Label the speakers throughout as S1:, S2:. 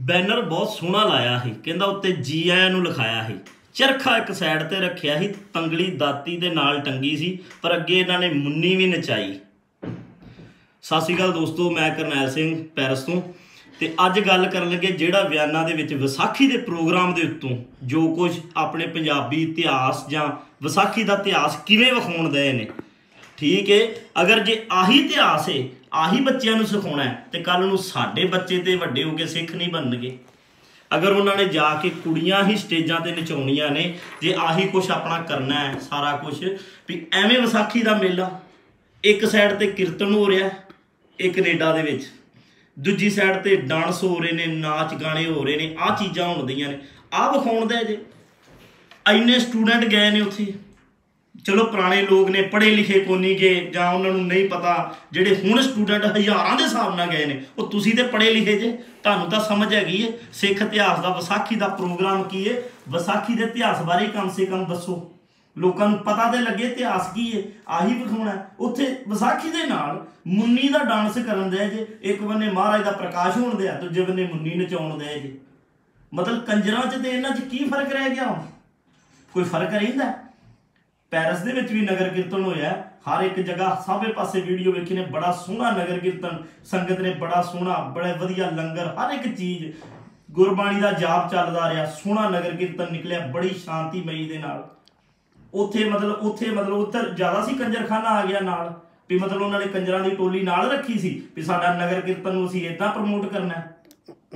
S1: Banner ਬਹੁਤ ਸੋਹਣਾ ਲਾਇਆ ਸੀ। ਕਹਿੰਦਾ ਉੱਤੇ ਜੀ ਆਇਆਂ ਨੂੰ ਲਿਖਾਇਆ ਸੀ। ਚਰਖਾ ਇੱਕ ਸਾਈਡ ਤੇ ਰੱਖਿਆ ਸੀ, ਤੰਗਲੀ ਦਾਤੀ ਦੇ ਨਾਲ ਟੰਗੀ ਸੀ, ਪਰ ਅੱਗੇ ਇਹਨਾਂ ਨੇ ਮੁੰਨੀ ਵੀ ਨਚਾਈ। ਸਤਿ ਸ਼੍ਰੀ ਅਕਾਲ ਦੋਸਤੋ, ਮੈਂ ਕਰਨੈਲ ਸਿੰਘ ਪੈਰਸ ਤੋਂ। ਤੇ ਅੱਜ ਗੱਲ ਕਰਨ ਲੱਗੇ ਜਿਹੜਾ ਬਿਆਨਾਂ ਦੇ ਵਿੱਚ ਵਿਸਾਖੀ ਦੇ ਪ੍ਰੋਗਰਾਮ ਦੇ ਉੱਤੋਂ ਜੋ ਕੁਝ ਆਪਣੇ ਪੰਜਾਬੀ ਇਤਿਹਾਸ ਜਾਂ ਵਿਸਾਖੀ ਦਾ ਇਤਿਹਾਸ ਕਿਵੇਂ ਵਿਖਾਉਣ ਦੇ ਨੇ। ਠੀਕ ਹੈ ਅਗਰ ਜੇ ਆਹੀ ਇਤਿਹਾਸ ਹੈ ਆਹੀ ਬੱਚਿਆਂ ਨੂੰ ਸਿਖਾਉਣਾ ਹੈ ਤੇ ਕੱਲ ਨੂੰ ਸਾਡੇ ਬੱਚੇ ਤੇ ਵੱਡੇ ਹੋ ਕੇ ਸਿੱਖ ਨਹੀਂ ਬਣਨਗੇ। ਅਗਰ ਉਹਨਾਂ ਨੇ ਜਾ ਕੇ ਕੁੜੀਆਂ ਹੀ ਸਟੇਜਾਂ ਤੇ ਨਚਾਉਣੀਆਂ ਨੇ, ਜੇ ਆਹੀ ਕੁਝ ਆਪਣਾ ਕਰਨਾ ਹੈ ਸਾਰਾ ਕੁਝ ਵੀ ਐਵੇਂ ਵਿਸਾਖੀ ਦਾ ਮੇਲਾ, ਇੱਕ ਸਾਈਡ ਤੇ ਕੀਰਤਨ ਹੋ ਰਿਹਾ ਇਹ ਕੈਨੇਡਾ ਦੇ ਵਿੱਚ, ਦੂਜੀ ਸਾਈਡ ਤੇ ਡਾਂਸ ਹੋ ਰਹੇ ਨੇ, ਨਾਚ ਗਾਣੇ ਹੋ ਰਹੇ ਨੇ, ਆਹ ਚੀਜ਼ਾਂ ਹੁੰਦੀਆਂ ਨੇ, ਆਹ ਵਿਖਾਉਣ ਦਾ ਜੇ। ਇੰਨੇ ਸਟੂਡੈਂਟ ਗਏ ਨੇ ਉੱਥੇ। ਚਲੋ ਪੁਰਾਣੇ ਲੋਕ ਨੇ ਪੜ੍ਹੇ ਲਿਖੇ ਕੋਨੀ ਨਹੀਂ ਜਾਂ ਉਹਨਾਂ ਨੂੰ ਨਹੀਂ ਪਤਾ, ਜਿਹੜੇ ਹੁਣ ਸਟੂਡੈਂਟ ਹਜ਼ਾਰਾਂ ਦੇ ਹਿਸਾਬ ਨਾਲ ਗਏ ਨੇ, ਉਹ ਤੁਸੀਂ ਤੇ ਪੜ੍ਹੇ ਲਿਖੇ ਜੇ, ਤੁਹਾਨੂੰ ਤਾਂ ਸਮਝ ਹੈਗੀ ਏ, ਸਿੱਖ ਇਤਿਹਾਸ ਦਾ ਵਿਸਾਖੀ ਦਾ ਪ੍ਰੋਗਰਾਮ ਕੀ ਏ? ਵਿਸਾਖੀ ਦੇ ਇਤਿਹਾਸ ਬਾਰੇ ਕਮ ਸੇ ਕਮ ਦੱਸੋ। ਲੋਕਾਂ ਨੂੰ ਪਤਾ ਤੇ ਲੱਗੇ ਇਤਿਹਾਸ ਕੀ ਏ, ਆਹੀ ਵਿਖਾਉਣਾ ਉੱਥੇ ਵਿਸਾਖੀ ਦੇ ਨਾਲ ਮੁੰਨੀ ਦਾ ਡਾਂਸ ਕਰਨ ਦੇ ਜੇ, ਇੱਕ ਬੰਨੇ ਮਹਾਰਾਜ ਦਾ ਪ੍ਰਕਾਸ਼ ਹੋਣ ਦੇ ਆ, ਦੂਜੇ ਬੰਨੇ ਮੁੰਨੀ ਨਚਾਉਣ ਦੇ ਜੇ। ਮਤਲਬ ਕੰਜਰਾਂ 'ਚ ਤੇ ਇਹਨਾਂ 'ਚ ਕੀ ਫ਼ਰਕ ਰਹਿ ਗਿਆ ਹੁਣ? ਕੋਈ ਫ਼ਰਕ ਰਹਿੰਦਾ? ਪੈਰਿਸ ਦੇ ਵਿੱਚ ਵੀ ਨਗਰ ਕੀਰਤਨ ਹੋਇਆ। ਹਰ ਇੱਕ ਜਗ੍ਹਾ ਸਭੇ ਪਾਸੇ ਵੀਡੀਓ ਵੇਖੀ ਨੇ ਬੜਾ ਸੋਹਣਾ ਨਗਰ ਕੀਰਤਨ। ਸੰਗਤ ਨੇ ਬੜਾ ਸੋਹਣਾ ਬੜਾ ਵਧੀਆ ਲੰਗਰ ਹਰ ਇੱਕ ਚੀਜ਼ ਗੁਰਬਾਣੀ ਦਾ ਜਾਪ ਚੱਲਦਾ ਰਿਹਾ। ਸੋਹਣਾ ਨਗਰ ਕੀਰਤਨ ਨਿਕਲਿਆ ਬੜੀ ਸ਼ਾਂਤੀਮਈ ਦੇ ਨਾਲ। ਉੱਥੇ ਮਤਲਬ ਉੱਥੇ ਮਤਲਬ ਉੱਧਰ ਜ਼ਿਆਦਾ ਸੀ ਕੰਜਰਖਾਨਾ ਆ ਗਿਆ ਨਾਲ। ਵੀ ਮਤਲਬ ਉਹਨਾਂ ਨੇ ਕੰਜਰਾਂ ਦੀ ਟੋਲੀ ਨਾਲ ਰੱਖੀ ਸੀ ਵੀ ਸਾਡਾ ਨਗਰ ਕੀਰਤਨ ਨੂੰ ਅਸੀਂ ਇਦਾਂ ਪ੍ਰਮੋਟ ਕਰਨਾ ਹੈ।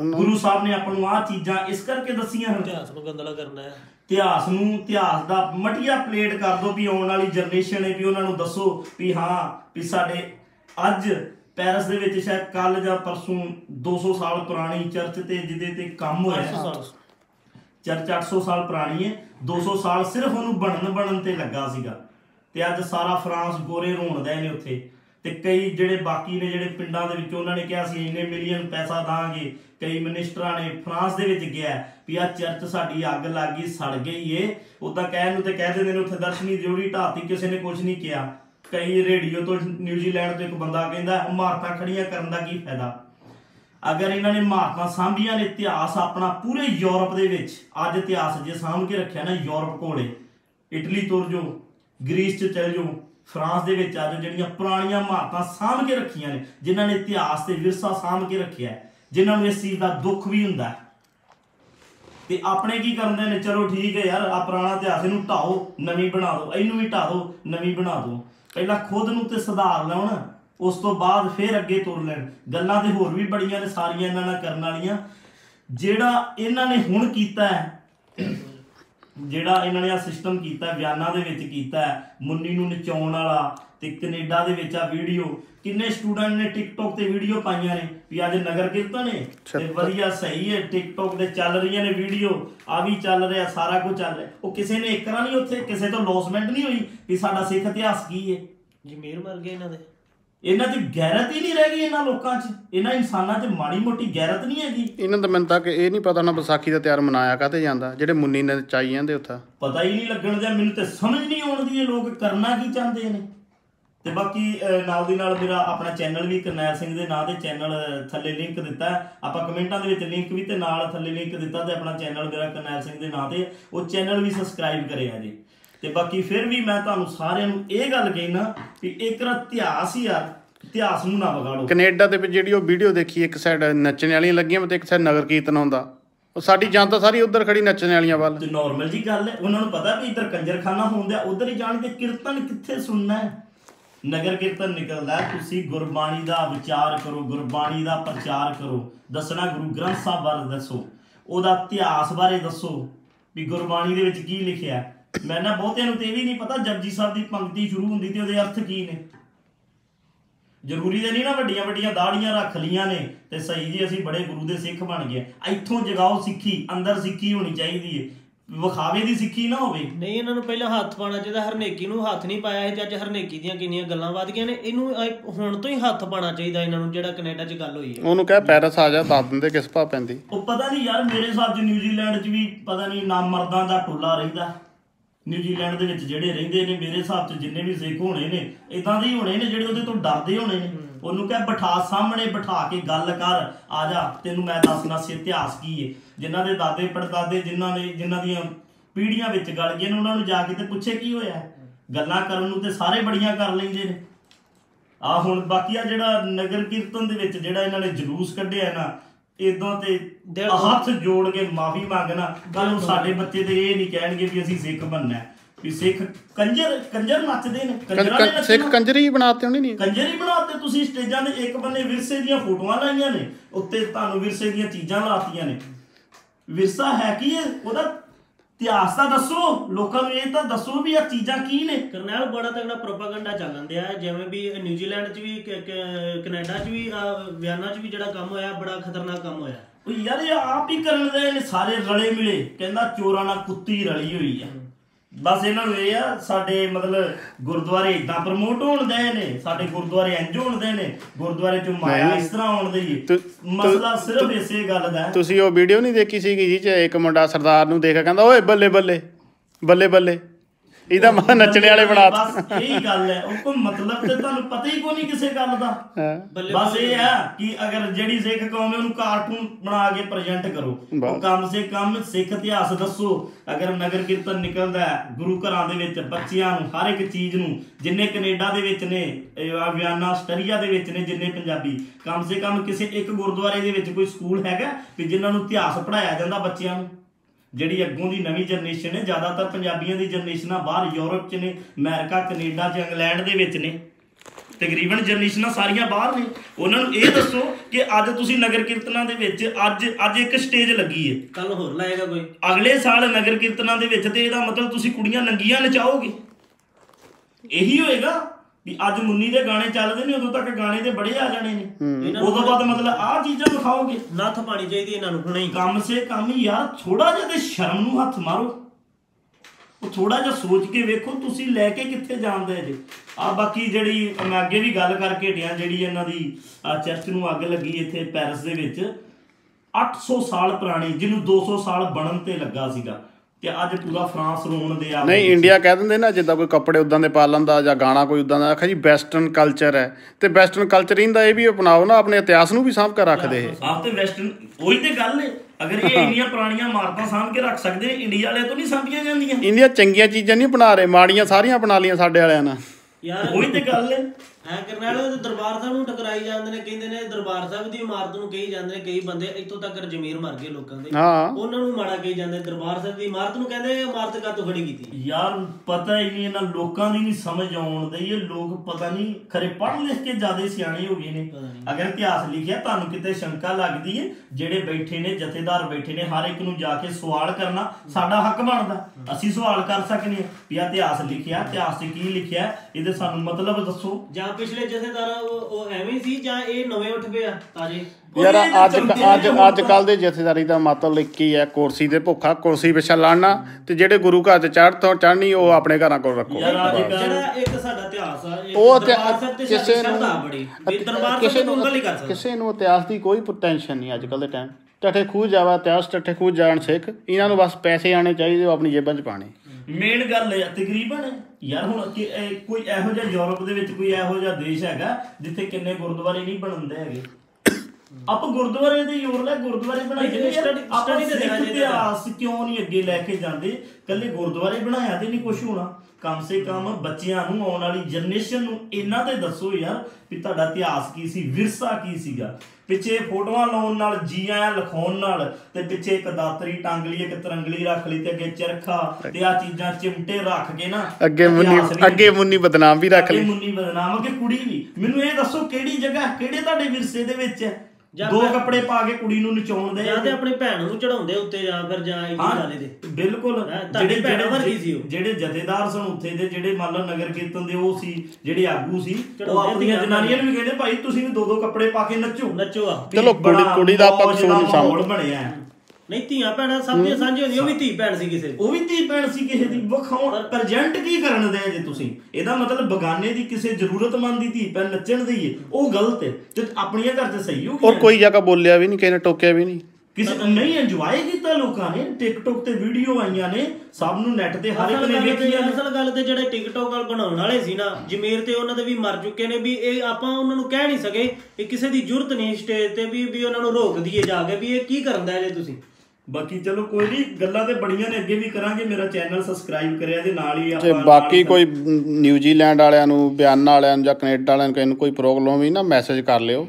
S1: ਗੁਰੂ ਸਾਹਿਬ ਨੇ ਆਪਾਂ ਨੂੰ ਆਹ ਚੀਜ਼ਾਂ ਇਸ ਕਰਕੇ ਦੱਸੀਆਂ ਹਨ।
S2: ਇਤਿਹਾਸ ਨੂੰ ਗੰਦਲਾ ਕਰਨਾ ਹੈ।
S1: ਇਤਿਹਾਸ ਨੂੰ ਇਤਿਹਾਸ ਦਾ ਮਟੀਆ ਪਲੇਟ ਕਰ ਦੋ ਵੀ ਆਉਣ ਵਾਲੀ ਜਨਰੇਸ਼ਨ ਹੈ ਵੀ ਉਹਨਾਂ ਨੂੰ ਦੱਸੋ ਵੀ ਹਾਂ ਵੀ ਸਾਡੇ ਅੱਜ ਪੈਰਿਸ ਦੇ ਵਿੱਚ ਸ਼ਾਇਦ ਕੱਲ ਜਾਂ ਪਰਸੋਂ 200 ਸਾਲ ਪੁਰਾਣੀ ਚਰਚ ਤੇ ਜਿਹਦੇ ਤੇ ਕੰਮ ਹੋਇਆ। ਚਰਚ 800 ਸਾਲ। ਪੁਰਾਣੀ ਹੈ। 200 ਸਾਲ ਸਿਰਫ ਉਹਨੂੰ ਬਣਨ ਬਣਨ ਤੇ ਲੱਗਾ ਸੀਗਾ। ਤੇ ਅੱਜ ਸਾਰਾ ਫਰਾਂਸ ਗੋਰੇ ਰੋਣਦਾ ਨੇ ਉੱਥੇ। ਤੇ ਕਈ ਜਿਹੜੇ ਬਾਕੀ ਨੇ ਜਿਹੜੇ ਪਿੰਡਾਂ ਦੇ ਵਿੱਚ ਉਹਨਾਂ ਨੇ ਕਿਹਾ ਸੀ ਇੰਨੇ ਮਿਲੀਅਨ ਪੈਸਾ ਦਾਂਗੇ ਕਈ ਮਿਨਿਸਟਰਾਂ ਨੇ ਫਰਾਂਸ ਦੇ ਵਿੱਚ ਗਿਆ ਵੀ ਆ ਚਰਚ ਸਾਡੀ ਅੱਗ ਲੱਗ ਗਈ ਸੜ ਗਈ ਏ। ਉਦਾਂ ਕਹਿਣ ਨੂੰ ਤੇ ਕਹਿ ਦਿੰਦੇ ਨੇ ਉੱਥੇ ਦਰਸ਼ਨੀ ਜੋੜੀ ਢਾਤੀ ਕਿਸੇ ਨੇ ਕੁਝ ਨਹੀਂ ਕਿਹਾ। ਕਈ ਰੇਡੀਓ ਤੋਂ ਨਿਊਜ਼ੀਲੈਂਡ ਤੋਂ ਇੱਕ ਬੰਦਾ ਕਹਿੰਦਾ ਇਮਾਰਤਾਂ ਖੜੀਆਂ ਕਰਨ ਦਾ ਕੀ ਫਾਇਦਾ? ਅਗਰ ਇਹਨਾਂ ਨੇ ਇਮਾਰਤਾਂ ਸਾਂਭੀਆਂ ਨੇ ਇਤਿਹਾਸ ਆਪਣਾ ਪੂਰੇ ਯੂਰਪ ਦੇ ਵਿੱਚ ਅੱਜ ਇਤਿਹਾਸ ਜੇ ਸਾਂਭ ਕੇ ਰੱਖਿਆ ਨਾ ਯੂਰਪ ਕੋਲੇ ਇਟਲੀ ਤੁਰ ਜੋ ਗ੍ਰੀਸ ਚ ਚਲ ਜੋ ਫਰਾਂਸ ਦੇ ਵਿੱਚ ਆ ਜੋ ਜਿਹੜੀਆਂ ਪੁਰਾਣੀਆਂ ਇਮਾਰਤਾਂ ਸਾਂਭ ਕੇ ਰੱਖੀਆਂ ਨੇ ਜਿਨ੍ਹਾਂ ਨੇ ਇਤਿਹਾਸ ਤੇ ਵਿਰਸਾ ਸਾਂਭ ਕੇ ਰੱਖਿਆ ਹੈ, ਜਿਨ੍ਹਾਂ ਨੂੰ ਇਸ ਚੀਜ਼ ਦਾ ਦੁੱਖ ਵੀ ਹੁੰਦਾ ਹੈ। ਤੇ ਆਪਣੇ ਕੀ ਕਰਦੇ ਨੇ? ਚਲੋ ਠੀਕ ਹੈ ਯਾਰ, ਆ ਪੁਰਾਣਾ ਇਤਿਹਾਸ, ਇਹਨੂੰ ਢਾਓ ਨਵੀਂ ਬਣਾ ਦਿਓ। ਇਹਨੂੰ ਵੀ ਢਾ ਦਿਓ ਨਵੀਂ ਬਣਾ ਦਿਓ। ਪਹਿਲਾਂ ਖੁਦ ਨੂੰ ਤੇ ਸੁਧਾਰ ਲੈਣ ਉਸ ਤੋਂ ਬਾਅਦ ਫਿਰ ਅੱਗੇ ਤੁਰ ਲੈਣ। ਗੱਲਾਂ ਤੇ ਹੋਰ ਵੀ ਬੜੀਆਂ ਨੇ, ਸਾਰੀਆਂ ਇਹਨਾਂ ਨਾਲ ਕਰਨ ਵਾਲੀਆਂ। ਜਿਹੜਾ ਇਹਨਾਂ ਨੇ ਹੁਣ ਕੀਤਾ ਹੈ ਜਿਹੜਾ ਇਹਨਾਂ ਨੇ ਆ ਸਿਸਟਮ ਕੀਤਾ ਬਿਆਨਾਂ ਦੇ ਵਿੱਚ ਕੀਤਾ ਮੁੰਨੀ ਨੂੰ ਨਚਾਉਣ ਵਾਲਾ ਤੇ ਕੈਨੇਡਾ ਦੇ ਵਿੱਚ ਆ ਵੀਡੀਓ ਕਿੰਨੇ ਸਟੂਡੈਂਟ ਨੇ ਟਿਕਟੌਕ ਤੇ ਵੀਡੀਓ ਪਾਈਆਂ ਨੇ ਵੀ ਅੱਜ ਨਗਰ ਕੀਰਤਨ ਹੈ ਤੇ ਵਧੀਆ ਸਹੀ ਹੈ ਟਿਕਟੌਕ ਤੇ ਚੱਲ ਰਹੀਆਂ ਨੇ ਵੀਡੀਓ ਆ ਵੀ ਚੱਲ ਰਿਹਾ ਸਾਰਾ ਕੁਝ ਚੱਲ ਰਿਹਾ। ਉਹ ਕਿਸੇ ਨੇ ਇੱਕ ਨਹੀਂ ਉੱਥੇ ਕਿਸੇ ਤੋਂ ਲੌਸਮੈਂਟ ਨਹੀਂ ਹੋਈ ਵੀ ਸਾਡਾ ਸਿੱਖ ਇਤਿਹਾਸ ਕੀ ਹੈ।
S2: ਜ਼ਮੀਰ ਮਰ ਗਏ ਇਹਨਾਂ ਦੇ।
S1: ਇਹਨਾਂ 'ਚ ਗੈਰਤ ਹੀ ਨਹੀਂ ਰਹਿ ਗਈ ਇਹਨਾਂ ਲੋਕਾਂ 'ਚ ਇਹਨਾਂ ਇਨਸਾਨਾਂ 'ਚ ਮਾੜੀ ਮੋਟੀ ਗੈਰਤ ਨਹੀਂ ਹੈਗੀ
S3: ਇਹਨਾਂ ਦਾ ਮੈਨੂੰ ਤੱਕ ਇਹ ਨਹੀਂ ਪਤਾ ਨਾ ਵਿਸਾਖੀ ਦਾ ਤਿਆਰ ਮਨਾਇਆ ਕਾਤੇ ਜਾਂਦਾ ਜਿਹੜੇ ਮੁੰਨੀ ਨੇ ਚਾਈ ਜਾਂਦੇ ਉੱਥੇ
S1: ਪਤਾ ਹੀ ਨਹੀਂ ਲੱਗਣ ਦਿਆ ਮੈਨੂੰ ਤੇ ਸਮਝ ਨਹੀਂ ਆਉਂਦੀ ਇਹ ਲੋਕ ਕਰਨਾ ਕੀ ਚਾਹੁੰਦੇ ਨੇ ਤੇ ਬਾਕੀ ਨਾਲ ਦੀ ਨਾਲ ਮੇਰਾ ਆਪਣਾ ਚੈਨਲ ਵੀ ਕਰਨੈਲ ਸਿੰਘ ਦੇ ਨਾਂ ਤੇ ਚੈਨਲ ਥੱਲੇ ਲਿੰਕ ਦਿੱਤਾ। ਆਪਾਂ ਕਮੈਂਟਾਂ ਦੇ ਵਿੱਚ ਲਿੰਕ ਵੀ ਤੇ ਨਾਲ ਥੱਲੇ ਲਿੰਕ ਦਿੱਤਾ ਤੇ ਆਪਣਾ ਚੈਨਲ ਮੇਰਾ ਕਰਨੈਲ ਸਿੰਘ ਦੇ ਨਾਂ ਤੇ। ਉਹ ਚੈਨਲ ਵੀ ਸਬਸਕ੍ਰਾਈਬ ਕਰਿਆ ਜੀ ਤੇ ਬਾਕੀ ਫਿਰ ਵੀ ਮੈਂ ਤੁਹਾਨੂੰ ਸਾਰਿਆਂ ਨੂੰ ਇਹ ਗੱਲ ਕਹਿਣਾ ਵੀ ਇੱਕ ਰਾ ਇਤਿਹਾਸ ਹੀ ਆ ਇਤਿਹਾਸ ਨੂੰ ਨਾ ਵਿਗਾੜੋ।
S3: ਕੈਨੇਡਾ ਦੇ ਵਿੱਚ ਜਿਹੜੀ ਉਹ ਵੀਡੀਓ ਦੇਖੀ ਇੱਕ ਸਾਈਡ ਨੱਚਣ ਵਾਲੀਆਂ ਲੱਗੀਆਂ ਤੇ ਇੱਕ ਸਾਈਡ ਨਗਰ ਕੀਰਤਨ ਆਉਂਦਾ ਉਹ ਸਾਡੀ ਜਨਤਾ ਸਾਰੀ ਉਧਰ ਖੜੀ ਨੱਚਣ ਵਾਲੀਆਂ ਵੱਲ।
S1: ਤੇ ਨਾਰਮਲ ਜੀ ਗੱਲ ਹੈ ਉਹਨਾਂ ਨੂੰ ਪਤਾ ਵੀ ਇੱਧਰ ਕੰਜਰਖਾਨਾ ਹੁੰਦਾ ਉਧਰ ਹੀ ਜਾਣਗੇ ਕੀਰਤਨ ਕਿੱਥੇ ਸੁਣਨਾ ਹੈ? ਨਗਰ ਕੀਰਤਨ ਨਿਕਲਦਾ ਤੁਸੀਂ ਗੁਰਬਾਣੀ ਦਾ ਵਿਚਾਰ ਕਰੋ ਗੁਰਬਾਣੀ ਦਾ ਪ੍ਰਚਾਰ ਕਰੋ। ਦੱਸਣਾ ਗੁਰੂ ਗ੍ਰੰਥ ਸਾਹਿਬ ਬਾਰੇ ਦੱਸੋ। ਉਹਦਾ ਇਤਿਹਾਸ ਬਾਰੇ ਦੱਸੋ ਵੀ ਗੁਰਬਾਣੀ ਦੇ ਵਿੱਚ ਕੀ ਲਿਖਿਆ ਹੈ। ਮੈਂ ਨਾ ਬਹੁਤਿਆਂ ਨੂੰ ਤੇ ਵੀ ਨਹੀਂ ਪਤਾ ਜਪਜੀ ਸਾਹਿਬ ਦੀ ਪੰਕਤੀ ਸ਼ੁਰੂ ਹੁੰਦੀ ਤੇ ਉਹਦੇ ਅਰਥ ਕੀ ਨੇ। ਜ਼ਰੂਰੀ ਤੇ ਨਹੀਂ ਨਾ ਵੱਡੀਆਂ ਵੱਡੀਆਂ ਦਾੜੀਆਂ ਰੱਖ ਲੀਆਂ ਨੇ ਤੇ ਸਹੀ ਜੀ ਅਸੀਂ ਬੜੇ ਗੁਰੂ ਦੇ ਸਿੱਖ ਬਣ ਗਏ। ਇੱਥੋਂ ਜਗਾਓ ਸਿੱਖੀ ਅੰਦਰ ਸਿੱਖੀ ਹੋਣੀ ਚਾਹੀਦੀ ਹੈ ਵਿਖਾਵੇ ਦੀ ਸਿੱਖੀ ਨਾ ਹੋਵੇ।
S2: ਨਹੀਂ ਇਹਨਾਂ ਨੂੰ ਪਹਿਲਾਂ ਹੱਥ ਪਾਣਾ ਚਾਹੀਦਾ। ਹਰਨੇਕੀ ਨੂੰ ਹੱਥ ਨਹੀਂ ਪਾਇਆ ਸੀ ਤੇ ਅੱਜ ਹਰਨੇਕੀ ਦੀਆਂ ਕਿੰਨੀਆਂ ਗੱਲਾਂ ਵੱਧ ਗਈਆਂ ਨੇ। ਇਹਨੂੰ ਹੁਣ ਤੋਂ ਹੀ ਹੱਥ ਪਾਣਾ ਚਾਹੀਦਾ ਇਹਨਾਂ ਨੂੰ ਜਿਹੜਾ ਕੈਨੇਡਾ 'ਚ ਗੱਲ ਹੋਈ ਹੈ।
S3: ਉਹਨੂੰ ਕਹਿ ਪੈਰਿਸ ਆ ਜਾ ਦੱਸ ਦਿੰਦੇ ਕਿਸ ਭਾ ਪੈਂਦੀ।
S1: ਉਹ ਪਤਾ ਨਹੀਂ ਯਾਰ ਮੇਰੇ ਹਿਸਾਬ 'ਚ ਨਿਊਜ਼ੀਲੈਂਡ 'ਚ ਵੀ ਪਤਾ ਨਹੀਂ ਨਾ ਮਰਦਾਂ ਦਾ ਟੋਲਾ ਰਹਿੰਦਾ। ਨਿਊਜ਼ੀਲੈਂਡ ਦੇ ਵਿੱਚ ਜਿਹੜੇ ਰਹਿੰਦੇ ਨੇ ਮੇਰੇ ਹਿਸਾਬ 'ਚ ਜਿੰਨੇ ਵੀ ਸਿੱਖ ਹੋਣੇ ਨੇ ਇਦਾਂ ਦੇ ਹੀ ਹੋਣੇ ਨੇ ਜਿਹੜੇ ਉਹਦੇ ਤੋਂ ਡਰਦੇ ਹੋਣੇ ਨੇ। ਉਹਨੂੰ ਕਹਿ ਬਿਠਾ ਸਾਹਮਣੇ ਬਿਠਾ ਕੇ ਗੱਲ ਕਰ ਆ ਜਾ ਤੈਨੂੰ ਮੈਂ ਦੱਸਣਾ ਸੀ ਇਤਿਹਾਸ ਕੀ ਏ। ਜਿਨ੍ਹਾਂ ਦੇ ਦਾਦੇ ਪੜਦਾਦੇ ਜਿਨ੍ਹਾਂ ਨੇ ਜਿਨ੍ਹਾਂ ਦੀਆਂ ਪੀੜ੍ਹੀਆਂ ਵਿੱਚ ਗਲ ਗਏ ਨੇ ਉਹਨਾਂ ਨੂੰ ਜਾ ਕੇ ਤੇ ਪੁੱਛੇ ਕੀ ਹੋਇਆ। ਗੱਲਾਂ ਕਰਨ ਨੂੰ ਤੇ ਸਾਰੇ ਬੜੀਆਂ ਕਰ ਲੈਂਦੇ ਨੇ। ਆ ਹੁਣ ਬਾਕੀ ਆ ਜਿਹੜਾ ਨਗਰ ਕੀਰਤਨ ਦੇ ਵਿੱਚ ਜਿਹੜਾ ਇਹਨਾਂ ਨੇ ਜਲੂਸ ਕੱਢਿਆ ਨਾ ਇਦਾਂ ਤੇ
S2: ਦਿਲ-
S1: ਹੱਥ ਜੋੜ ਕੇ ਮਾਫੀ ਮੰਗਣਾ ਕੱਲ ਨੂੰ ਸਾਡੇ ਬੱਚੇ ਤੇ ਇਹ ਨਹੀਂ ਕਹਿਣਗੇ ਵੀ ਅਸੀਂ ਸਿੱਖ ਬਣਨਾ ਹੈ। ਵੀ ਸਿੱਖ ਕੰਜਰ ਕੰਜਰ ਨੱਚਦੇ ਨੇ ਕੰਜਰਾਂ
S3: ਕੰਜ- ਸਿੱਖ। ਕੰਜਰੀ ਬਣਾਤੇ ਹੋਣੀ ਨਹੀਂ
S1: ਕੰਜਰ ਹੀ ਬਣਾਤੇ ਤੁਸੀਂ ਸਟੇਜਾਂ ਦੇ ਇੱਕ ਬੰਨੇ ਵਿਰਸੇ ਦੀਆਂ ਫੋਟੋਆਂ ਲਾਈਆਂ ਨੇ ਉੱਤੇ ਤੁਹਾਨੂੰ ਵਿਰਸੇ ਦੀਆਂ ਚੀਜ਼ਾਂ ਲਾਤੀਆਂ ਨੇ ਵਿਰਸਾ ਹੈ ਕੀ ਹੈ ਉਹਦਾ ਇਤਿਹਾਸ ਤਾਂ ਦੱਸੋ ਲੋਕਾਂ ਨੂੰ ਇਹ ਤਾਂ ਦੱਸੋ ਵੀ ਇਹ ਚੀਜ਼ਾਂ ਕੀ ਨੇ।
S2: ਕਰਨੈਲ ਬੜਾ ਤਗੜਾ ਪ੍ਰੋਪਾਗੈਂਡਾ ਚੱਲਣ ਦਿਆ ਹੈ। ਜਿਵੇਂ ਵੀ ਨਿਊਜ਼ੀਲੈਂਡ 'ਚ ਵੀ ਕੈਨੇਡਾ 'ਚ ਵੀ ਵਿਆਨਾ 'ਚ ਵੀ ਜਿਹੜਾ ਕੰਮ ਹੋਇਆ ਬੜਾ ਖਤਰਨਾਕ ਕੰਮ ਹੋਇਆ।
S1: ਉਹ ਯਾਰ ਇਹ ਆਪ ਹੀ ਕਰਨ ਦੇ ਨੇ ਸਾਰੇ ਰਲੇ ਮਿਲੇ। ਕਹਿੰਦਾ ਚੋਰਾਂ ਨਾਲ ਕੁੱਤੀ ਰਲੀ ਹੋਈ ਆ। ਬਸ ਇਹਨਾਂ ਨੂੰ ਇਹ ਆ ਸਾਡੇ ਮਤਲਬ ਗੁਰਦੁਆਰੇ ਇਦਾਂ ਪ੍ਰਮੋਟ ਹੋਣ ਦੇ ਨੇ ਸਾਡੇ ਗੁਰਦੁਆਰੇ ਇੰਜ ਹੋਣ ਦੇ ਨੇ ਗੁਰਦੁਆਰੇ ਚ ਮਾਇਆ। ਇਸ ਤਰ੍ਹਾਂ ਹੋਣ ਦੇ ਮਸਲਾ ਸਿਰਫ ਇਸੇ ਗੱਲ ਦਾ
S3: ਤੁਸੀਂ ਉਹ ਵੀਡੀਓ ਨਹੀਂ ਦੇਖੀ ਸੀਗੀ ਜੀ ਚ ਇੱਕ ਮੁੰਡਾ ਸਰਦਾਰ ਨੂੰ ਦੇਖ ਕੇ ਕਹਿੰਦਾ ਓਏ ਬੱਲੇ ਬੱਲੇ ਬੱਲੇ ਬੱਲੇ। ਇਹਦਾ ਮਾ ਨੱਚਣੇ ਵਾਲੇ ਬਣਾਤਾ
S1: ਬਸ ਇਹੀ ਗੱਲ ਹੈ। ਉਹ ਕੋ ਮਤਲਬ ਤੇ ਤੁਹਾਨੂੰ ਪਤਾ ਹੀ ਕੋਈ ਨਹੀਂ ਕਿਸੇ ਗੱਲ ਦਾ। ਬਸ ਇਹ ਹੈ ਕਿ ਅਗਰ ਜਿਹੜੀ ਸਿੱਖ ਕੌਮ ਹੈ ਉਹਨੂੰ ਕਾਰਟੂਨ ਬਣਾ ਕੇ ਪ੍ਰੈਜ਼ੈਂਟ ਕਰੋ। ਉਹ। ਕਮ ਸੇ ਕਮ ਸਿੱਖ ਇਤਿਹਾਸ ਦੱਸੋ। ਅਗਰ ਨਗਰ ਕੀਰਤਨ ਨਿਕਲਦਾ ਹੈ ਗੁਰੂ ਘਰਾਂ ਦੇ ਵਿੱਚ ਬੱਚਿਆਂ ਨੂੰ ਹਰ ਇੱਕ ਚੀਜ਼ ਨੂੰ ਜਿੰਨੇ ਕੈਨੇਡਾ ਦੇ ਵਿੱਚ ਨੇ ਇਹ ਆ ਵਿਆਨਾ ਆਸਟਰੀਆ ਦੇ ਵਿੱਚ ਨੇ ਜਿੰਨੇ ਪੰਜਾਬੀ ਕਮ ਸੇ ਕਮ ਕਿਸੇ ਇੱਕ ਗੁਰਦੁਆਰੇ ਦੇ ਵਿੱਚ ਕੋਈ ਸਕੂਲ ਹੈਗਾ ਵੀ ਜਿਨ੍ਹਾਂ ਨੂੰ ਇਤਿਹਾਸ ਪੜਾਇਆ ਜਾਂਦਾ ਬੱਚਿਆਂ ਨੂੰ? ਜਿਹੜੀ ਅੱਗੋਂ ਦੀ ਨਵੀਂ ਜਨਰੇਸ਼ਨ ਹੈ ਜ਼ਿਆਦਾਤਰ ਪੰਜਾਬੀਆਂ ਦੀ ਜਨਰੇਸ਼ਨਾਂ ਬਾਹਰ ਯੂਰਪ 'ਚ ਨੇ ਅਮਰੀਕਾ ਕੈਨੇਡਾ 'ਚ ਇੰਗਲੈਂਡ ਦੇ ਵਿੱਚ ਨੇ। ਤਕਰੀਬਨ ਜਨਰੇਸ਼ਨਾਂ ਸਾਰੀਆਂ ਬਾਹਰ ਨੇ। ਉਹਨਾਂ ਨੂੰ ਇਹ ਦੱਸੋ ਕਿ ਅੱਜ ਤੁਸੀਂ ਨਗਰ ਕੀਰਤਨਾਂ ਦੇ ਵਿੱਚ ਅੱਜ ਅੱਜ ਇੱਕ ਸਟੇਜ ਲੱਗੀ ਹੈ।
S2: ਕੱਲ ਹੋਰ ਲਾਏਗਾ ਕੋਈ?
S1: ਅਗਲੇ ਸਾਲ ਨਗਰ ਕੀਰਤਨਾਂ ਦੇ ਵਿੱਚ ਤੇ ਇਹਦਾ ਮਤਲਬ ਤੁਸੀਂ ਕੁੜੀਆਂ ਨੰਗੀਆਂ ਨਚਾਓਗੇ। ਇਹੀ ਹੋਏਗਾ? ਵੀ ਅੱਜ ਮੁੰਨੀ ਦੇ ਗਾਣੇ ਚੱਲਦੇ ਨੇ ਉਦੋਂ ਤੱਕ ਗਾਣੇ ਦੇ ਬੜੇ ਆ ਜਾਣੇ ਨੇ। ਉਦੋਂ ਬਾਅਦ ਮਤਲਬ ਆਹ ਚੀਜ਼ਾਂ ਵਿਖਾਓਗੇ।
S2: ਨੱਥ ਪਾਣੀ ਚਾਹੀਦੀ ਇਹਨਾਂ ਨੂੰ ਹੁਣੇ ਹੀ।
S1: ਕੰਮ ਸੇ ਕੰਮ ਯਾਰ ਥੋੜਾ ਜਿਹਾ ਤੇ ਸ਼ਰਮ ਨੂੰ ਹੱਥ ਮਾਰੋ। ਉਹ ਥੋੜਾ ਜਿਹਾ ਸੋਚ ਕੇ ਵੇਖੋ ਤੁਸੀਂ ਲੈ ਕੇ ਕਿੱਥੇ ਜਾਂਦੇ ਜੇ। ਆ ਬਾਕੀ ਜਿਹੜੀ ਮੈਂ ਅੱਗੇ ਵੀ ਗੱਲ ਕਰਕੇ ਹਟਿਆ ਜਿਹੜੀ ਇਹਨਾਂ ਦੀ ਚਰਚ ਨੂੰ ਅੱਗ ਲੱਗੀ ਇੱਥੇ ਪੈਰਿਸ ਦੇ ਵਿੱਚ 800 ਸਾਲ ਪੁਰਾਣੀ ਜਿਹਨੂੰ 200 ਸਾਲ ਬਣਨ ਤੇ ਲੱਗਾ ਸੀਗਾ। ਤੇ ਅੱਜ ਪੂਰਾ ਫਰਾਂਸ ਰੋਣ ਦੇ ਆ
S3: ਨਹੀਂ ਇੰਡੀਆ ਕਹਿ ਦਿੰਦੇ ਨਾ ਜਿੱਦਾਂ ਕੋਈ ਕੱਪੜੇ ਉਦਾਂ ਦੇ ਪਾ ਲੈਂਦਾ ਜਾਂ ਗਾਣਾ ਕੋਈ ਉਦਾਂ ਦਾ ਆਖਿਆ ਜੀ ਵੈਸਟਰਨ ਕਲਚਰ ਹੈ। ਤੇ ਵੈਸਟਰਨ ਕਲਚਰ ਇਹਦਾ ਇਹ ਵੀ ਅਪਣਾਓ ਨਾ ਆਪਣੇ ਇਤਿਹਾਸ ਨੂੰ ਵੀ ਸਾਂਭ ਕੇ ਰੱਖਦੇ ਇਹ।
S1: ਆਪ ਤੇ ਵੈਸਟਰਨ ਉਹੀ ਤੇ ਗੱਲ ਹੈ ਅਗਰ ਇਹ ਇੰਨੀਆਂ ਪੁਰਾਣੀਆਂ ਇਮਾਰਤਾਂ ਸਾਂਭ ਕੇ ਰੱਖ ਸਕਦੇ ਇੰਡੀਆ ਵਾਲੇ ਤੋਂ ਨਹੀਂ ਸਾਂਭੀਆਂ ਜਾਂਦੀਆਂ।
S3: ਇੰਡੀਆ ਚੰਗੀਆਂ ਚੀਜ਼ਾਂ ਨਹੀਂ ਬਣਾ ਰਹੇ ਮਾੜੀਆਂ ਸਾਰੀਆਂ ਬਣਾ ਲੀਆਂ ਸਾਡੇ ਵਾਲਿਆਂ ਨੇ
S2: ਯਾਰ
S1: ਉਹੀ ਤੇ ਗੱਲ ਹੈ
S2: ਐ ਕਰਨੈਲ ਉਹ ਦਰਬਾਰ ਸਾਹਿਬ ਨੂੰ ਟਕਰਾਈ ਜਾਂਦੇ ਨੇ ਕਹਿੰਦੇ ਨੇ ਦਰਬਾਰ ਸਾਹਿਬ ਦੀ ਇਮਾਰਤ ਨੂੰ ਕਹੀ ਜਾਂਦੇ ਨੇ ਕਈ ਬੰਦੇ ਇੱਥੋਂ ਤੱਕ ਜ਼ਮੀਰ ਮਰ ਗਏ ਲੋਕਾਂ ਦੇ।
S3: ਹਾਂ।
S2: ਉਹਨਾਂ ਨੂੰ ਮਾੜਾ ਕਹੀ ਜਾਂਦੇ ਦਰਬਾਰ ਸਾਹਿਬ ਦੀ ਇਮਾਰਤ ਨੂੰ ਕਹਿੰਦੇ ਇਮਾਰਤ ਕਾਤੋਂ ਖੜੀ ਕੀਤੀ।
S1: ਯਾਰ ਪਤਾ ਹੀ ਨਹੀਂ ਇਹਨਾਂ ਲੋਕਾਂ ਦੀ ਨਹੀਂ ਸਮਝ ਆਉਣ ਦਈ ਇਹ ਲੋਕ ਪਤਾ ਨਹੀਂ ਖਰੇ ਪੜ੍ਹ ਲਿਖ ਕੇ ਜ਼ਿਆਦਾ ਸਿਆਣੇ ਹੋ ਗਏ ਨੇ।
S2: ਪਤਾ ਨਹੀਂ।
S1: ਅਗਰ ਇਤਿਹਾਸ ਲਿਖਿਆ ਤੁਹਾਨੂੰ ਕਿਤੇ ਸ਼ੰਕਾ ਲੱਗਦੀ ਹੈ ਜਿਹੜੇ ਬੈਠੇ ਨੇ ਜਥੇਦਾਰ ਬੈਠੇ ਨੇ ਹਰ ਇੱਕ ਨੂੰ ਜਾ ਕੇ ਸਵਾਲ ਕਰਨਾ ਸਾਡਾ ਹੱਕ ਬਣਦਾ। ਅਸੀਂ ਸਵਾਲ ਕਰ ਸਕਨੇ ਹਾਂ ਵੀ ਇਤਿਹਾਸ ਲਿਖਿਆ ਇਤਿਹਾਸ 'ਚ ਕੀ ਲਿਖਿਆ ਹੈ, ਇਹਦੇ ਸਾਨੂੰ ਮਤਲਬ ਦੱਸੋ।
S2: ਜਾਂ ਪਿਛਲੇ ਜਥੇਦਾਰ ਉਹ ਉਹ ਐਵੇਂ ਸੀ ਜਾਂ ਇਹ ਨਵੇਂ ਉੱਠ ਪਏ ਆ ਤਾਜੇ?
S3: ਯਾਰ ਅੱਜ ਅੱਜ ਅੱਜ ਕੱਲ ਦੇ ਜਥੇਦਾਰੀ ਦਾ ਮਤਲਬ ਇੱਕ ਹੀ ਹੈ ਕੁਰਸੀ ਤੇ ਭੁੱਖਾ ਕੁਰਸੀ ਪਿੱਛੇ ਲੜਨਾ ਤੇ ਜਿਹੜੇ ਗੁਰੂ ਘਰ ਤੇ ਚੜ੍ਹ ਤੋਂ ਚੜ੍ਹਨੀ ਉਹ ਆਪਣੇ ਘਰਾਂ ਕੋਲ ਰੱਖੋ।
S1: ਯਾਰ ਅੱਜ ਕੱਲ੍ਹ-
S2: ਜਿਹੜਾ ਇੱਕ ਸਾਡਾ ਇਤਿਹਾਸ ਆ
S3: ਉਹ ਕਿਸੇ ਨੂੰ ਕਿਸੇ ਨੂੰ ਕਿਸੇ ਨੂੰ ਇਤਿਹਾਸ ਦੀ ਕੋਈ ਟੈਨਸ਼ਨ ਨਹੀਂ ਅੱਜ ਕੱਲ ਦੇ ਟਾਈਮ ਟੱਠੇ ਖੂਹ ਜਾਵਾ ਇਤਿਹਾਸ ਟੱਠੇ ਖੂਹ ਜਾਣ ਸਿੱਖ। ਇਹਨਾਂ ਨੂੰ ਬਸ ਪੈਸੇ ਆਣੇ ਚਾਹੀਦੇ ਉਹ ਆਪਣੀ ਜੇਬਾਂ 'ਚ ਪਾਣੇ
S1: ਮੇਨ ਗੱਲ ਹੈ ਤਕਰੀਬਨ ਯਾਰ ਹੁਣ ਕਿ ਕੋਈ ਇਹੋ ਜਿਹਾ ਯੂਰਪ ਦੇ ਵਿੱਚ ਕੋਈ ਇਹੋ ਜਿਹਾ ਦੇਸ਼ ਹੈਗਾ ਜਿੱਥੇ ਕਿੰਨੇ ਗੁਰਦੁਆਰੇ ਨਹੀਂ ਬਣਦੇ ਹੈਗੇ। ਆਪਾਂ ਗੁਰਦੁਆਰੇ ਦੇ ਯੋਰ ਲੈ ਗੁਰਦੁਆਰੇ
S2: study-
S1: ਆਪਾਂ
S2: study ਤੇ
S1: ਸਿੱਖ। ਇਤਿਹਾਸ ਕਿਉਂ ਨਹੀਂ ਅੱਗੇ ਲੈ ਕੇ ਜਾਂਦੇ? ਕੱਲੇ ਗੁਰਦੁਆਰੇ ਬਣਾਇਆ ਤੇ ਨਹੀਂ ਕੁਝ ਹੋਣਾ। ਕਮ ਸੇ ਕਮ ਬੱਚਿਆਂ ਨੂੰ ਆਉਣ ਵਾਲੀ ਜਨਰੇਸ਼ਨ ਨੂੰ ਇਹਨਾਂ ਤੇ ਦੱਸੋ ਯਾਰ ਵੀ ਤੁਹਾਡਾ ਇਤਿਹਾਸ ਕੀ ਸੀ ਵਿਰਸਾ ਕੀ ਸੀਗਾ। ਪਿੱਛੇ ਫੋਟੋਆਂ ਲਾਉਣ ਨਾਲ ਜੀ ਆਇਆਂ ਲਿਖਾਉਣ ਨਾਲ ਤੇ ਪਿੱਛੇ ਇੱਕ ਦਾਤਰੀ ਟੰਗ ਲਈ ਇੱਕ ਤਰੰਗਲੀ ਰੱਖ ਲਈ ਤੇ ਅੱਗੇ ਚਰਖਾ ਤੇ ਆ ਚੀਜ਼ਾਂ ਚਿਮਟੇ ਰੱਖ ਕੇ ਨਾ
S3: ਅੱਗੇ ਮੁੰਨੀ ਅੱਗੇ ਮੁੰਨੀ ਬਦਨਾਮ ਵੀ ਰੱਖ ਲਈ।
S1: ਮੁੰਨੀ ਬਦਨਾਮ ਅੱਗੇ ਕੁੜੀ ਵੀ। ਮੈਨੂੰ ਇਹ ਦੱਸੋ ਕਿਹੜੀ ਜਗ੍ਹਾ ਕਿਹੜੇ ਤੁਹਾਡੇ ਵਿਰਸੇ ਦੇ ਵਿੱਚ ਹੈ? ਦੋ ਕੱਪੜੇ ਪਾ ਕੇ ਕੁੜੀ ਨੂੰ ਨਚਾਉਣ ਦੇ
S2: ਜਾਂ ਤੇ ਆਪਣੀ ਭੈਣ ਨੂੰ ਚੜਾਉਂਦੇ ਉੱਤੇ ਜਾਂ ਫਿਰ ਜਾਂ ਇਹ
S1: ਹਾਂ
S2: ਨਾਲੇ ਦੇ
S1: ਬਿਲਕੁਲ।
S2: ਤੁਹਾਡੀ ਭੈਣਾਂ ਵਰਗੀ ਸੀ ਉਹ।
S1: ਜਿਹੜੇ ਜਥੇਦਾਰ ਸਨ ਉੱਥੇ ਦੇ ਜਿਹੜੇ ਮੰਨ ਲਓ ਨਗਰ ਕੀਰਤਨ ਦੇ ਉਹ ਸੀ ਜਿਹੜੇ ਆਗੂ ਸੀ ਉਹ
S2: ਚੜਾਉਂਦੇ
S1: ਆਪਣੀਆਂ ਜਨਾਨੀਆਂ ਨੂੰ ਵੀ ਕਹਿੰਦੇ ਭਾਈ ਤੁਸੀਂ ਵੀ ਦੋ ਦੋ ਕੱਪੜੇ ਪਾ ਕੇ ਨੱਚੋ।
S2: ਨੱਚੋ ਆ
S3: ਚਲੋ ਕੁੜੀ- ਦਾ ਨਹੀਂ ਸਮਝ-
S1: ਮਾਹੌਲ ਬਣਿਆ ਹੈ।
S2: ਨਹੀਂ ਧੀਆਂ ਭੈਣਾਂ ਸਭ ਦੀਆਂ ਸਾਂਝੀਆਂ ਹੁੰਦੀਆਂ ਉਹ ਵੀ ਧੀ ਭੈਣ ਸੀ ਕਿਸੇ ਦੀ।
S1: ਉਹ ਵੀ ਧੀ ਭੈਣ ਸੀ ਕਿਸੇ ਦੀ ਵਿਖਾਉਣ ਪ੍ਰੈਜੈਂਟ ਕੀ ਕਰਨ ਦੇ ਜੇ ਤੁਸੀਂ? ਇਹਦਾ ਮਤਲਬ ਬਗਾਨੇ ਦੀ ਕਿਸੇ ਜ਼ਰੂਰਤਮੰਦ ਦੀ ਧੀ ਭੈਣ ਨੱਚਣ ਦੀ ਹੈ ਉਹ ਗਲਤ ਹੈ ਤੇ ਆਪਣੀਆਂ ਘਰ 'ਚ ਸਹੀ ਹੋ
S3: ਔਰ ਕੋਈ ਜਗ੍ਹਾ ਬੋਲਿਆ ਵੀ ਨਹੀਂ ਕਿਸੇ ਨੇ ਟੋਕਿਆ ਵੀ ਨਹੀਂ।
S1: ਕਿਸੇ ਨਹੀਂ ਇੰਜੋਏ ਕੀਤਾ ਲੋਕਾਂ ਨੇ ਟਿਕਟੋਕ ਤੇ ਵੀਡੀਓ ਆਈਆਂ ਨੇ ਸਭ ਨੂੰ ਨੈਟ ਤੇ ਹਰ ਇੱਕ ਨੇ ਵੇਖੀਆਂ ਨੇ।
S2: ਅਸਲ ਗੱਲ ਤੇ ਜਿਹੜੇ ਟਿਕਟੋਕ ਵਾਲ ਬਣਾਉਣ ਵਾਲੇ ਸੀ ਨਾ ਜਮੀਰ ਤੇ ਉਹਨਾਂ ਦੇ ਵੀ ਮਰ ਚੁੱਕੇ ਨੇ ਵੀ ਇਹ ਆਪਾਂ ਉਹਨਾਂ ਨੂੰ ਕਹਿ ਨਹੀਂ ਸਕੇ ਇਹ ਕਿਸੇ ਦੀ ਜ਼ਰੂਰਤ ਨਹੀਂ ਸਟੇਜ ਤੇ ਵੀ ਵੀ ਉਹਨਾਂ ਨੂੰ ਰੋਕ ਦਈਏ ਜਾ ਕੇ ਵੀ ਇਹ ਕੀ ਕਰਨ ਦਾ ਜੇ ਤੁਸੀਂ?
S1: ਬਾਕੀ ਚਲੋ ਕੋਈ ਨਹੀਂ ਗੱਲਾਂ ਤੇ ਬੜੀਆਂ ਨੇ ਅੱਗੇ ਵੀ ਕਰਾਂਗੇ। ਮੇਰਾ ਚੈਨਲ ਸਬਸਕ੍ਰਾਈਬ ਕਰਿਆ ਜੇ ਨਾਲ ਹੀ
S3: ਤੇ
S1: ਆਪਾਂ
S3: ਬਾਕੀ ਕੋਈ ਨਿਊਜ਼ੀਲੈਂਡ ਵਾਲਿਆਂ ਨੂੰ ਬਿਆਨਾ ਵਾਲਿਆਂ ਨੂੰ ਜਾਂ ਕੈਨੇਡਾ ਵਾਲਿਆਂ ਨੂੰ ਕਿਸੇ ਨੂੰ ਕੋਈ ਪ੍ਰੋਬਲਮ ਵੀ ਨਾ ਮੈਸੇਜ ਕਰ ਲਿਓ।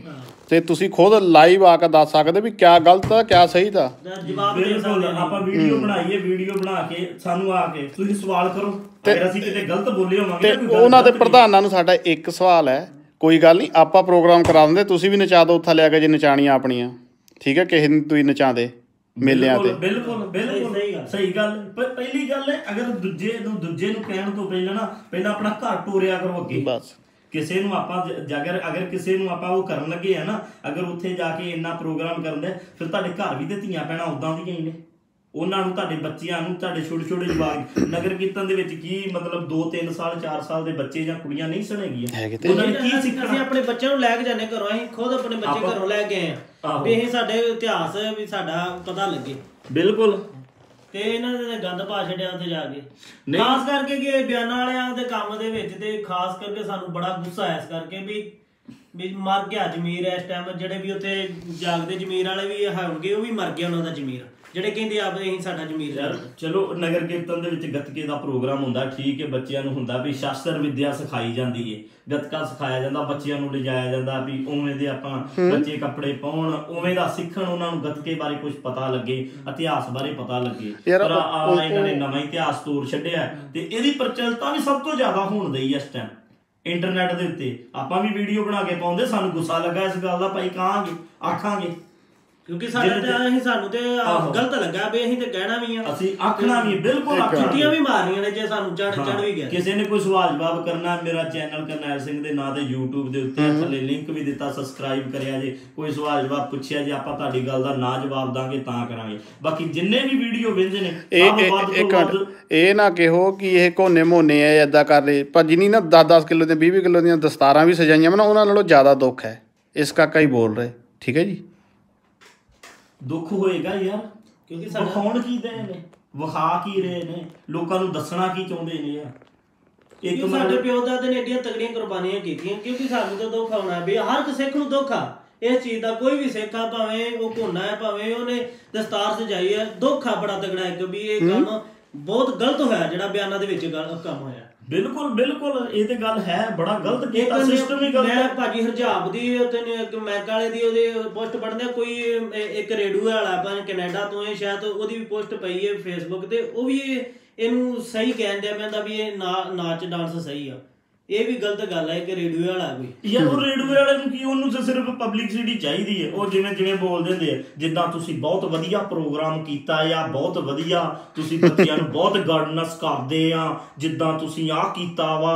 S3: ਤੇ ਤੁਸੀਂ ਖੁਦ ਲਾਈਵ ਆ ਕੇ ਦੱਸ ਸਕਦੇ ਵੀ ਕਿਆ ਗਲਤ ਆ ਕਿਆ ਸਹੀ ਦਾ
S2: ਜਵਾਬ ਦੇ ਸਕਦੇ
S1: ਆਪਾਂ ਵੀਡੀਓ ਬਣਾਈਏ ਵੀਡੀਓ ਬਣਾ ਕੇ ਸਾਨੂੰ ਆ ਕੇ ਤੁਸੀਂ ਸਵਾਲ ਕਰੋ। ਅਗਰ ਅਸੀਂ ਕਿਤੇ ਗਲਤ ਬੋਲੇ ਹੋਵਾਂਗੇ
S3: ਤੇ
S1: ਤਾਂ
S3: ਉਹਨਾਂ ਦੇ। ਪ੍ਰਧਾਨਾਂ ਨੂੰ ਸਾਡਾ ਇੱਕ ਸਵਾਲ ਹੈ ਕੋਈ ਗੱਲ ਨਹੀਂ ਆਪਾਂ ਪ੍ਰੋਗਰਾਮ ਕਰਾ ਦਿੰਦੇ ਤੁਸੀਂ ਵੀ ਨਚਾ ਦਿਓ ਉੱਥੇ ਲਿਆ ਕੇ ਜੇ ਨਚਾਣੀਆਂ ਆਪਣੀਆਂ। ਠੀਕ ਹੈ ਕਿਸੇ ਨੂੰ ਤੁਸੀਂ ਨਚਾਦੇ ਮੇਲਿਆਂ ਤੇ।
S1: ਬਿਲਕੁਲ ਬਿਲਕੁਲ
S2: ਸਹੀ ਗੱਲ।
S1: ਸਹੀ ਗੱਲ। ਪ- ਪਹਿਲੀ ਗੱਲ ਹੈ ਅਗਰ ਦੂਜੇ ਨੂੰ ਦੂਜੇ ਨੂੰ ਕਹਿਣ ਤੋਂ ਪਹਿਲਾਂ ਨਾ ਪਹਿਲਾਂ ਆਪਣਾ ਘਰ ਟੋਰਿਆ ਕਰੋ ਅੱਗੇ।
S3: ਬਸ।
S1: ਕਿਸੇ ਨੂੰ ਆਪਾਂ ਜ- ਜੇਕਰ ਅਗਰ ਕਿਸੇ ਨੂੰ ਆਪਾਂ ਉਹ ਕਰਨ ਲੱਗੇ ਆ ਨਾ ਅਗਰ ਉੱਥੇ ਜਾ ਕੇ ਇੰਨਾ ਪ੍ਰੋਗਰਾਮ ਕਰਦੇ ਫਿਰ ਤੁਹਾਡੇ ਘਰ ਵੀ ਤੇ ਧੀਆਂ ਪੈਣਾ ਉਦਾਂ ਦੀਆਂ ਹੀ ਨੇ। ਉਹਨਾਂ ਨੂੰ ਤੁਹਾਡੇ ਬੱਚਿਆਂ ਨੂੰ ਤੁਹਾਡੇ ਛੋਟੇ ਛੋਟੇ ਜਵਾਕ ਨਗਰ ਕੀਰਤਨ ਦੇ ਵਿੱਚ ਕੀ ਮਤਲਬ 2 3 ਸਾਲ 4 ਸਾਲ ਦੇ ਬੱਚੇ ਜਾਂ ਕੁੜੀਆਂ ਨਹੀਂ ਸੁਣੇਗੀਆਂ? ਉਹਨਾਂ ਨੇ ਕੀ
S2: ਅਸੀਂ
S1: ਸਿੱਖਣਾ?
S2: ਆਪਣੇ ਬੱਚਿਆਂ ਨੂੰ ਲੈ ਕੇ ਜਾਂਦੇ ਘਰੋਂ। ਅਸੀਂ ਖੁਦ ਆਪਣੇ ਬੱਚੇ ਘਰੋਂ ਲੈ ਕੇ ਆਏ ਆ। ਵੀ ਇਹ ਸਾਡੇ ਇਤਿਹਾਸ ਵੀ ਸਾਡਾ ਪਤਾ ਲੱਗੇ।
S1: ਬਿਲਕੁਲ।
S2: ਤੇ ਇਹਨਾਂ ਨੇ ਗੰਦ ਪਾ ਛੱਡਿਆ ਉੱਥੇ ਜਾ ਕੇ। ਖਾਸ ਕਰਕੇ ਕਿ ਇਹ ਬਿਆਨਾਂ ਵਾਲਿਆਂ ਦੇ ਕੰਮ ਦੇ ਵਿੱਚ ਤੇ ਖਾਸ ਕਰਕੇ ਸਾਨੂੰ ਬੜਾ ਗੁੱਸਾ ਆਇਆ ਇਸ ਕਰਕੇ ਵੀ ਵੀ ਮਰ ਗਿਆ ਜ਼ਮੀਰ ਇਸ ਟਾਈਮ ਜਿਹੜੇ ਵੀ ਉੱਥੇ ਜਾਗਦੇ ਜ਼ਮੀਰ ਵਾਲੇ ਵੀ ਹੋਣਗੇ ਉਹ ਵੀ ਮਰ ਗਿਆ ਉਹਨਾਂ ਦਾ ਜ਼ਮੀਰ। ਜਿਹੜੇ ਕਹਿੰਦੇ ਆਪ ਅਸੀਂ ਸਾਡਾ ਜ਼ਮੀਰ
S1: ਯਾਰ ਚਲੋ ਨਗਰ ਕੀਰਤਨ ਦੇ ਵਿੱਚ ਗੱਤਕੇ ਦਾ ਪ੍ਰੋਗਰਾਮ ਹੁੰਦਾ ਠੀਕ ਹੈ ਬੱਚਿਆਂ ਨੂੰ ਹੁੰਦਾ ਵੀ ਸ਼ਾਸਤਰ ਵਿਦਿਆ ਸਿਖਾਈ ਜਾਂਦੀ ਏ ਗੱਤਕਾ ਸਿਖਾਇਆ ਜਾਂਦਾ ਬੱਚਿਆਂ ਨੂੰ ਲਿਜਾਇਆ ਜਾਂਦਾ ਵੀ ਉਵੇਂ ਦੇ ਆਪਾਂ ਬੱਚੇ ਕੱਪੜੇ ਪਾਉਣ ਉਵੇਂ ਦਾ ਸਿੱਖਣ ਉਹਨਾਂ ਨੂੰ ਗੱਤਕੇ ਬਾਰੇ ਕੁਝ ਪਤਾ ਲੱਗੇ ਇਤਿਹਾਸ ਬਾਰੇ ਪਤਾ ਲੱਗੇ। ਪਰ ਆ
S3: ਉਹ-
S1: ਇਹਨਾਂ ਨੇ ਨਵਾਂ ਇਤਿਹਾਸ ਤੋੜ ਛੱਡਿਆ ਤੇ ਇਹਦੀ ਪ੍ਰਚਲਤਾ ਵੀ ਸਭ ਤੋਂ ਜ਼ਿਆਦਾ ਹੋਣ ਦਈ ਇਸ ਟਾਈਮ ਇੰਟਰਨੈਟ ਦੇ ਉੱਤੇ। ਆਪਾਂ ਵੀ ਵੀਡੀਓ ਬਣਾ ਕੇ ਪਾਉਂਦੇ ਸਾਨੂੰ ਗੁੱਸਾ ਲੱਗਾ ਇਸ ਗੱਲ ਦਾ ਭਾਈ ਕਹਾਂਗੇ ਆਖਾਂਗੇ।
S2: ਕਿਉਂਕਿ ਸਾਡੇ ਤੇ ਅਸੀਂ ਸਾਨੂੰ ਤੇ ਆਹ
S1: ਆਹੋ।
S2: ਗਲਤ ਲੱਗਾ ਵੀ ਅਸੀਂ ਤੇ ਕਹਿਣਾ ਵੀ ਆ।
S1: ਅਸੀਂ ਆਖਣਾ ਵੀ ਬਿਲਕੁਲ ਆਖਣਾ
S2: ਛੁੱਟੀਆਂ ਵੀ ਮਾਰਨੀਆਂ ਨੇ ਜੇ ਸਾਨੂੰ ਚੜ ਚੜ ਵੀ ਗਿਆ।
S1: ਕਿਸੇ ਨੇ ਕੋਈ ਸਵਾਲ ਜਵਾਬ ਕਰਨਾ ਮੇਰਾ ਚੈਨਲ ਕਰਨੈਲ ਸਿੰਘ ਦੇ ਨਾਂ ਤੇ YouTube ਦੇ ਉੱਤੇ ਥੱਲੇ ਲਿੰਕ ਵੀ ਦਿੱਤਾ ਸਬਸਕ੍ਰਾਈਬ ਕਰਿਆ ਜੇ ਕੋਈ ਸਵਾਲ ਜਵਾਬ ਪੁੱਛਿਆ ਜੇ ਆਪਾਂ ਤੁਹਾਡੀ ਗੱਲ ਦਾ ਨਾ ਜਵਾਬ ਦਾਂਗੇ ਤਾਂ ਕਰਾਂਗੇ। ਬਾਕੀ ਜਿੰਨੇ ਵੀ ਵੀਡੀਓ ਵੇਖਦੇ ਨੇ ਤੋਂ
S3: ਇੱਕ ਇਹ ਨਾ ਕਿਹੋ ਕਿ ਇਹ ਕੋਨੇ ਮੋਨੇ ਐ ਏਦਾਂ ਕਰ ਲਏ। ਪਰ ਜਿਨੀ ਨਾ 10-10 ਕਿਲੋ ਦੀਆਂ 20-20 ਕਿਲੋ ਦੀਆਂ ਦਸਤਾਰਾਂ ਵੀ ਸਜਾਈਆਂ ਵਾ ਨਾ ਉਹਨਾਂ ਨਾਲੋਂ ਜ਼ਿਆਦਾ ਦੁੱਖ ਹੈ। ਇਸ ਕਾਕਾ ਹੀ ਬੋਲ ਰਹੇ ਠੀਕ ਹੈ ਜੀ?
S1: ਦੁੱਖ ਹੋਏਗਾ ਯਾਰ
S2: ਕਿਉਂਕਿ ਸਾਡਾ
S1: ਵਿਖਾਉਣ ਕੀ ਦੇ ਨੇ? ਵਿਖਾ ਕੀ ਰਹੇ ਨੇ? ਲੋਕਾਂ ਨੂੰ ਦੱਸਣਾ ਕੀ ਚਾਹੁੰਦੇ ਨੇ ਯਾਰ? ਇੱਕ
S2: ਸਾਡੇ ਪਿਓ ਦਾਦੇ ਨੇ ਏਡੀਆਂ ਤਗੜੀਆਂ ਕੁਰਬਾਨੀਆਂ ਕੀਤੀਆਂ ਕਿਉਂਕਿ ਸਾਨੂੰ ਤਾਂ ਦੁੱਖ ਆਉਣਾ ਵੀ ਹਰ ਇੱਕ ਸਿੱਖ ਨੂੰ ਦੁੱਖ ਆ। ਇਸ ਚੀਜ਼ ਦਾ ਕੋਈ ਵੀ ਸਿੱਖ ਆ ਭਾਵੇਂ ਉਹ ਘੋਨਾ ਹੈ ਭਾਵੇਂ ਉਹਨੇ ਦਸਤਾਰ ਸਜਾਈ ਹੈ ਦੁੱਖ ਆ ਬੜਾ ਤਗੜਾ ਇੱਕ ਵੀ ਇਹ ਕੰਮ ਬਹੁਤ ਗਲਤ ਹੋਇਆ ਜਿਹੜਾ ਬਿਆਨਾਂ ਦੇ ਵਿੱਚ ਗੱਲ- ਕੰਮ ਹੋਇਆ।
S1: ਬਿਲਕੁਲ ਬਿਲਕੁਲ ਇਹ ਤੇ ਗੱਲ ਹੈ ਬੜਾ ਗਲਤ ਕੀਤਾ ਸਿਸਟਮ ਹੀ ਗਲਤ ਹੈ।
S2: ਭਾਜੀ ਹਰਜਾਬ ਦੀ ਇੱਕ ਮੈਕ ਵਾਲੇ ਦੀ ਉਹਦੇ ਪੋਸਟ ਪੜਦੇ ਕੋਈ ਇੱਕ ਰੇਡੂ ਵਾਲਾ ਭਾਵੇਂ ਕੈਨੇਡਾ ਤੋਂ ਹੈ ਸ਼ਾਇਦ ਉਹਦੀ ਵੀ ਪੋਸਟ ਪਈ ਹੈ ਫੇਸਬੁੱਕ ਤੇ ਉਹ ਵੀ ਇਹ- ਇਹਨੂੰ ਸਹੀ ਕਹਿਣ ਦਿਆ ਪੈਂਦਾ ਵੀ ਇਹ ਨਾਚ ਡਾਂਸ ਸਹੀ ਆ। ਇਹ ਵੀ ਗਲਤ ਗੱਲ ਹੈ ਕਿ ਰੇਡੂ ਵਾਲਾ ਕੋਈ
S1: ਯਾਰ ਉਹ ਰੇਡੂਏ ਵਾਲੇ ਨੂੰ ਕੀ ਉਹਨੂੰ ਤਾਂ ਸਿਰਫ ਪਬਲਿਸਿਟੀ ਚਾਹੀਦੀ ਹੈ। ਉਹ ਜਿਵੇਂ ਜਿਵੇਂ ਬੋਲ ਦਿੰਦੇ ਆ ਜਿੱਦਾਂ ਤੁਸੀਂ ਬਹੁਤ ਵਧੀਆ ਪ੍ਰੋਗਰਾਮ ਕੀਤਾ ਆ ਬਹੁਤ ਵਧੀਆ ਤੁਸੀਂ ਬੱਚਿਆਂ ਨੂੰ ਬਹੁਤ ਗਾਈਡਨੈਸ ਕਰਦੇ ਆ ਜਿੱਦਾਂ ਤੁਸੀਂ ਆਹ ਕੀਤਾ ਵਾ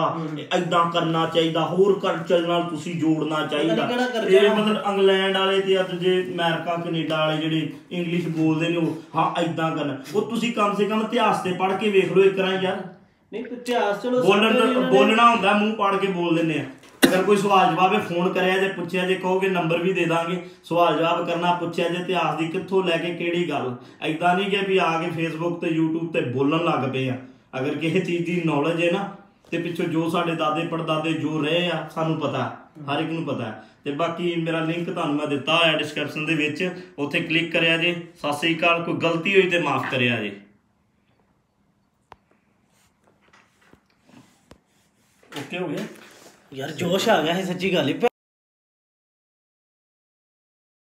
S1: ਐਦਾਂ ਕਰਨਾ ਚਾਹੀਦਾ ਹੋਰ ਕਲਚਰ ਨਾਲ ਤੁਸੀਂ ਜੋੜਨਾ ਚਾਹੀਦਾ। ਇਹ
S2: ਆ?
S1: ਮਤਲਬ ਇੰਗਲੈਂਡ ਵਾਲੇ ਤੇ ਅੱਜ ਜੇ ਅਮਰੀਕਾ ਕੈਨੇਡਾ ਵਾਲੇ ਜਿਹੜੇ ਇੰਗਲਿਸ਼ ਬੋਲਦੇ ਨੇ ਉਹ ਹਾਂ ਐਦਾਂ ਕਰਨਾ। ਉਹ ਤੁਸੀਂ ਕਮ ਸੇ ਕਮ ਇਤਿਹਾਸ ਤੇ ਪੜ੍ਹ ਕੇ ਵੇਖ ਲਓ ਇੱਕ ਵਾਰ ਯਾਰ।
S2: ਨਹੀਂ ਇਤਿਹਾਸ ਚਲੋ
S1: ਬੋਲਣ ਬੋਲਣਾ ਹੁੰਦਾ ਮੂੰਹ ਪਾੜ ਕੇ ਬੋਲ ਦਿੰਦੇ ਆ। ਅਗਰ ਕੋਈ ਸਵਾਲ ਜਵਾਬ ਹੈ ਫੋਨ ਕਰਿਆ ਜੇ ਪੁੱਛਿਆ ਜੇ ਕਹੋਗੇ ਨੰਬਰ ਵੀ ਦੇ ਦਾਂਗੇ। ਸਵਾਲ ਜਵਾਬ ਕਰਨਾ ਪੁੱਛਿਆ ਜੇ ਇਤਿਹਾਸ ਦੀ ਕਿੱਥੋਂ ਲੈ ਕੇ ਕਿਹੜੀ ਗੱਲ। ਐਦਾਂ ਨਹੀਂ ਕਿ ਵੀ ਆ ਕੇ ਫੇਸਬੁੱਕ ਤੇ YouTube ਤੇ ਬੋਲਣ ਲੱਗ ਪਏ ਆ। ਅਗਰ ਕਿਸੇ ਚੀਜ਼ ਦੀ ਨੌਲੇਜ ਹੈ ਨਾ ਤੇ ਪਿੱਛੋਂ ਜੋ ਸਾਡੇ ਦਾਦੇ ਪੜਦਾਦੇ ਜੋ ਰਹੇ ਆ ਸਾਨੂੰ ਪਤਾ। ਹਰ ਇੱਕ ਨੂੰ ਪਤਾ ਤੇ ਬਾਕੀ ਮੇਰਾ ਲਿੰਕ ਤੁਹਾਨੂੰ ਮੈਂ ਦਿੱਤਾ ਹੋਇਆ ਡਿਸਕ੍ਰਿਪਸ਼ਨ ਦੇ ਵਿੱਚ। ਉੱਥੇ ਕਲਿੱਕ ਕਰਿਆ ਜੇ। ਸਤਿ ਸ੍ਰੀ ਅਕਾਲ ਕੋਈ ਗਲਤੀ ਹੋਈ ਤੇ ਮਾਫ ਕਰਿਆ ਜੇ। ਓਕੇ ਹੋ ਗਿਆ
S2: ਯਾਰ ਜੋਸ਼ ਆ ਗਿਆ ਸੀ ਸੱਚੀ ਗੱਲ ਹੀ